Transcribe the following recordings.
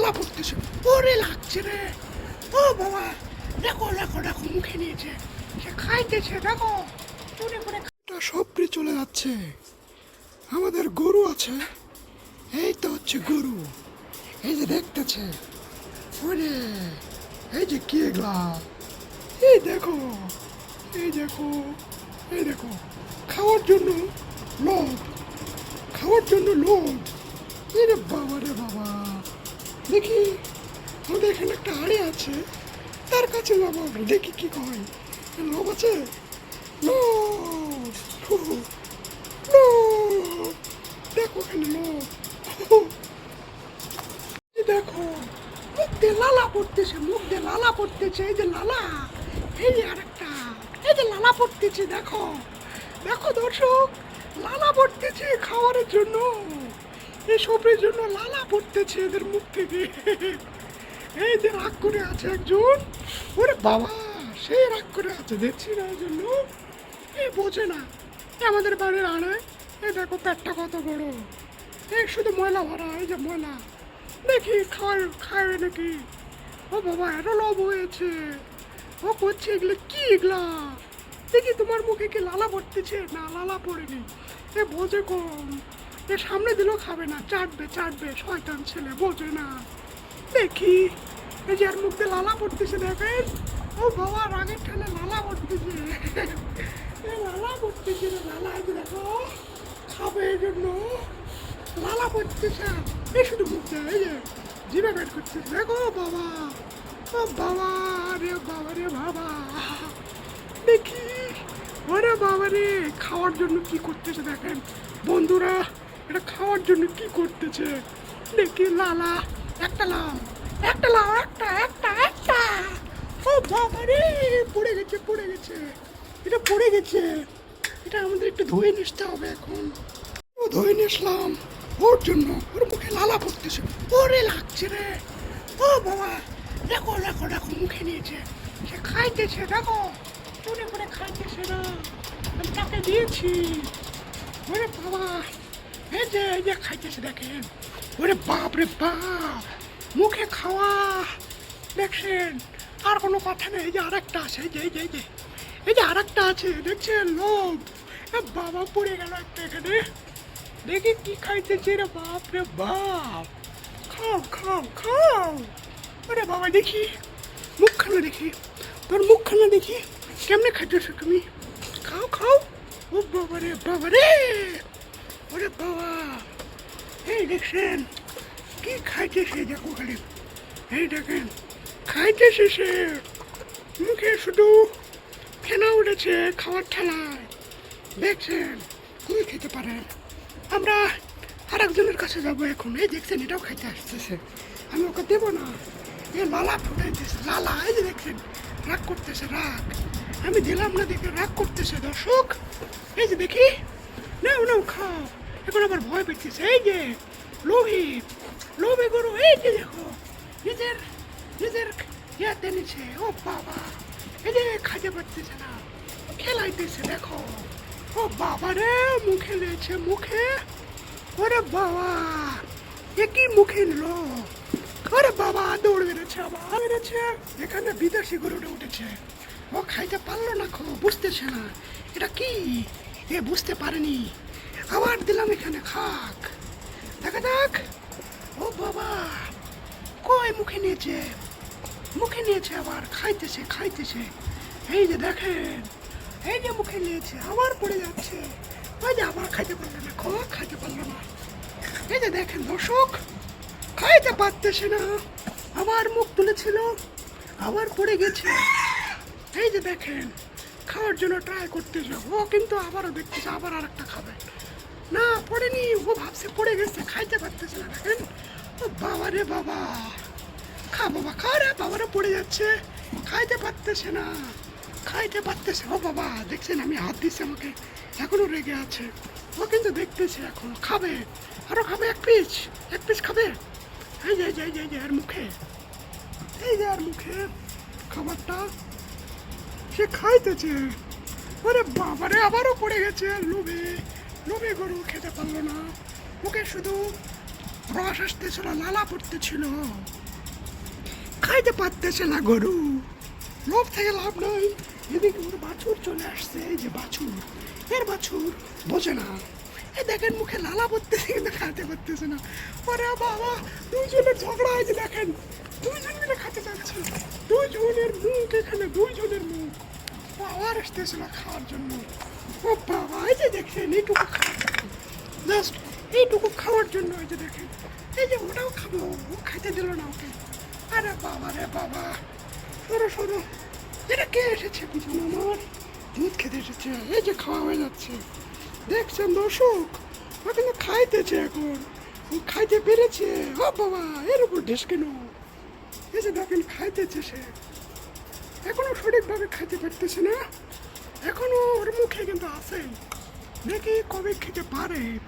লালা পড়তেছে ওরে লাগছে রে। ও বাবা, দেখো দেখো দেখো, মুখে নিয়েছে। সে খাইতেছে, দেখো। চুরি করে খা- সবরি চলে যাচ্ছে। আমাদের গরু আছে। এই তো হচ্ছে গরু। এই যে দেখতেছে। ওরে, এই যে কি এগুলা? এই দেখো এই দেখো এই দেখো। খাওয়ার জন্য লোভ। খাওয়ার জন্য লোভ। রে বাবা রে বাবা। দেখি, আমাদের এখানে একটা হাড়ি আছে। তার কাছে যাব, দেখি কি কয় লোভ আছে? দেখো এখানে এই দেখো, মুখ দিয়ে লালা পড়তেছে, মুখ দিয়ে লালা পড়তেছে। এই যে লালা, এই যে আরেকটা, এই যে লালা পড়তেছে, দেখো। দেখো দর্শক, লালা পড়তেছে খাওয়ারের জন্য। এই সবের জন্য লালা পড়তেছে এদের মুখ থেকে। এই যে রাগ করে আছে একজন। ওরে বাবা সেই রাগ করে আছে, দেখছি না ওই জন্য এই বোঝে না, এ আমাদের বাড়ির আড়ে এই দেখো পেটটা কত বড়। এই শুধু ময়লা ভরা, এই যে ময়লা। দেখি খাওয়ার খাবে নাকি। ও বাবা এত লোভ হয়েছে। ও করছে এগুলো, কি এগুলা? দেখি তোমার মুখে কি লালা পড়তেছে? না, লালা পড়েনি। এ বোঝে কম। এ সামনে দিলেও খাবে না, চাটবে চাটবে, শয়তান ছেলে, বোঝে না। দেখি, এই যে আর মুখ দিয়ে লালা পড়তেছে, দেখেন? ও বাবা, রাগের ঠেলে লালা পড়তেছে। লালা পড়তেছে রে লালা দেখো, খাবে এই জন্য। লালা পড়তেছে। এই শুধু মুখ এই যে জিভে বের করতেছে। দেখো বাবা, ও বাবা রে বাবা রে, বাবা। দেখি, ওরে বাবা রে, খাওয়ার জন্য কি করতেছে, দেখেন। বন্ধুরা এটা খাওয়ার জন্য কি করতেছে? দেখি, লালা, একটা লাও একটা লাও একটা একটা একটা। ও বাবা রে, পড়ে গেছে পড়ে গেছে। এটা পড়ে গেছে। এটা আমাদের একটু ধুয়ে নিতে হবে এখন। ও ধুয়ে নিয়েছিলাম ওর জন্য, ওর মুখে লালা পড়তেছে। ওরে লাগছে রে। ও বাবা, দেখো দেখো দেখো, মুখে নিয়েছে। সে খাইতেছে, দেখো। চুরি করে খাইতেছে না। আমি তাকে দিয়েছি। ওরে বাবা এই যে এই যে খাইতেছে, দেখেন। ওরে বাপ রে বাপ, মুখে খাওয়া। দেখছেন? আর কোনো কথা নেই, এই যে আরেকটা আছে যে, এই যে এই যে এই যে আরেকটা আছে, দেখছেন এ বাবা পড়ে গেল একটা এখানে। দেখি কি খাইতেছে রে বাপ রে বাপ। খাও খাও খাও। আরে বাবা, দেখি। মুখখানা দেখি। তোর মুখখানা দেখি। কেমনে খাইতেছো তুমি খাও খাও ও বাবা রে বাবা রে ওরে বাবা এই দেখছেন? কি খাইতেছে দেখো খালি। এই দেখেন খাইতেছে সে মুখে শুধু ফেনা উঠেছে খাওয়ার ঠেলায়। দেখছেন খুবই খেতে পারেন আমরা আর একজনের কাছে যাব এখন। এই দেখছেন, এটাও খাইতে আসতেছে। আমি ওকে দেবো না। এ লালা ফুটাইতেছে, লালা, এই যে দেখছেন, রাগ করতেছে, রাগ। আমি দিলাম না দেখে রাগ করতেছে, দর্শক। এই যে দেখি, নাও নাও, খাও। এখন আবার ভয় পেতেছে। এই যে লোহিত লোভে গরু, এই যে দেখো, নিজের নিজের ইয়াতে নিচ্ছে ও বাবা, এই যে খাইতে পারতেছে না, খেলাইতেছে, দেখো। ও বাবা রে, মুখে নিয়েছে মুখে। ওরে বাবা, এ কি মুখে নিল ওরে বাবা, দৌড় বেড়েছে আবার বেড়েছে এখানে বিদেশি গরুটা উঠেছে। ও খাইতে পারল না খো বুঝতেছে না। এটা কি? এ বুঝতে পারেনি। আবার দিলাম এখানে খাক। দেখা যাক ও বাবা, কই মুখে নিয়েছে? মুখে নিয়েছে আবার, খাইতেছে খাইতেছে। এই যে দেখেন, এই যে মুখে নিয়েছে, আবার পড়ে যাচ্ছে। ওই যে আবার খাইতে পারল না খো খাইতে পারল না। এই যে দেখেন দর্শক, খাইতে পারতেছে না। আবার মুখ তুলেছিল, আবার পড়ে গেছে। এই যে দেখেন, খাওয়ার জন্য ট্রাই করতেছে। ও কিন্তু আবারও দেখতেছে, আবার আর একটা খাবে। না পড়েনি। ও ভাবছে পড়ে গেছে খাইতে পারতেছে না দেখেন। ও বাবা রে বাবা। খা বাবা খা রে বাবারা পড়ে যাচ্ছে। খাইতে পারতেছে না খাইতে পারতেছে ও বাবা দেখছেন আমি হাত দিচ্ছি আমাকে। এখনও রেগে আছে। ও কিন্তু দেখতেছে এখন। খাবে। আরও খাবে এক পিস এক পিস খাবে। এই যে এই যে এই যে, আর মুখে। এই যে আর মুখে খাবারটা। সে খাইতেছে। ওরে বাবারে আবারও পড়ে গেছে লোভে। লোভে গরু খেতে পারল না। ওকে শুধু রস আসতেছিল লালা পড়তেছিল। খাইতে পারতেছে না গরু। লোভ থেকে লাভ নাই। এদিকে ওর বাছুর চলে আসছে। যে বাছুর, এর বাছুর বোঝে না। এ দেখেন মুখে লালা পড়তেছে, কিন্তু খাইতে পারতেছে না। ওরে বাবা দুইজনের ঝগড়া হয়েছে, দেখেন। দুইজন মিলে খাতে চাচ্ছে দুইজনের মুখ এখানে, দুইজনের মুখ। ও আবার আসতেছিল খাওয়ার জন্য। বাবা, এই যে দেখছেন এইটুকু জাস্ট এইটুকু খাওয়ার জন্য এই যে দেখেন। এই যে ওটাও খাব, ও খাইতে দিল না ওকে। আরে বাবা রে বাবা। সরো সরো। এটা কে এসেছে পিছনে আমার? দুধ খেতে এসেছে। এই যে খাওয়া হয়ে যাচ্ছে। দেখছেন দর্শক? ও কিন্তু খাইতেছে এখন। ও খাইতে পেরেছে। ও বাবা, এর উপর ঢেস কেন? এই যে দেখেন, খাইতেছে সে। এখনও সঠিকভাবে খাইতে পারতেছে না। এখনও ওর মুখে কিন্তু আছে। দেখি কবে খেতে পারে।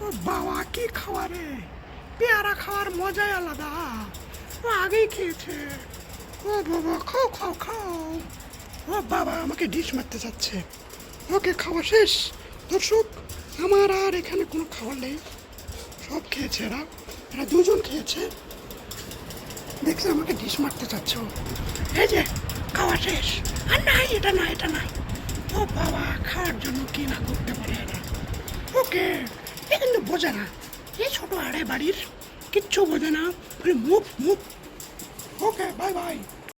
ও বাবা, কি খাওয়া রে পেয়ারা খাওয়ার মজাই আলাদা। ও আগেই খেয়েছে। ও বাবা, খাও খাও খাও। ও বাবা, আমাকে ডিশ মারতে যাচ্ছে। ওকে খাওয়া শেষ। দর্শক, আমার আর এখানে কোনো খাওয়ার নেই। সব খেয়েছে এরা। এরা দুজন খেয়েছে। দেখছে আমাকে ডিশ মারতে চাচ্ছ এই যে, খাওয়া শেষ। আর নাই এটা না, এটা বাবা খাওয়ার জন্য কি না করতে পারে? ওকে এ কিন্তু বোঝে না। এই ছোট আড়ে বাড়ির, কিচ্ছু বোঝে না। মুখ মুখ। Okay bye bye